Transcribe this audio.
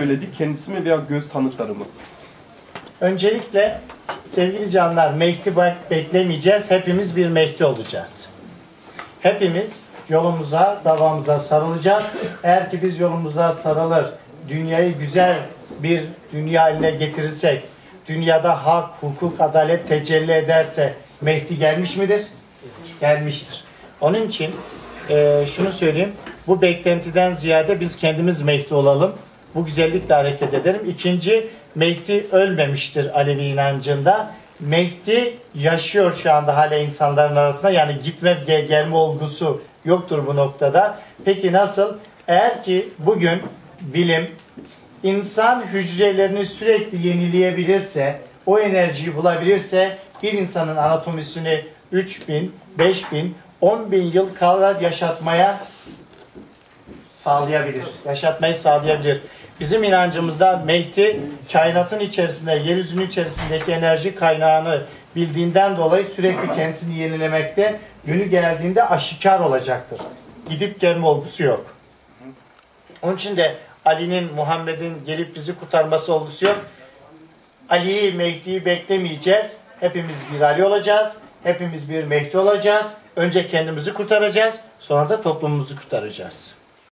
söyledi kendisi mi veya göz tanıkları mı? Öncelikle sevgili canlar Mehdi beklemeyeceğiz. Hepimiz bir Mehdi olacağız. Hepimiz yolumuza, davamıza sarılacağız. Eğer ki biz yolumuza sarılır, dünyayı güzel bir dünya haline getirirsek, dünyada hak, hukuk, adalet tecelli ederse Mehdi gelmiş midir? Gelmiştir. Onun için eee, şunu söyleyeyim. Bu beklentiden ziyade biz kendimiz Mehdi olalım. Bu güzellikle hareket edelim. İkinci, Mehdi ölmemiştir Alevi inancında. Mehdi yaşıyor şu anda hala insanların arasında. Yani gitme ge- gelme olgusu yoktur bu noktada. Peki nasıl? Eğer ki bugün bilim insan hücrelerini sürekli yenileyebilirse, o enerjiyi bulabilirse bir insanın anatomisini 3000, 5000, 10.000 yıl kalarak yaşatmaya sağlayabilir. Yaşatmayı sağlayabilir. Bizim inancımızda Mehdi kainatın içerisinde, yeryüzünün içerisindeki enerji kaynağını bildiğinden dolayı sürekli kendisini yenilemekte. Günü geldiğinde aşikar olacaktır. Gidip gelme olgusu yok. Onun için de Ali'nin, Muhammed'in gelip bizi kurtarması olgusu yok. Ali'yi, Mehdi'yi beklemeyeceğiz. Hepimiz bir Ali olacağız. Hepimiz bir Mehdi olacağız. Önce kendimizi kurtaracağız. Sonra da toplumumuzu kurtaracağız.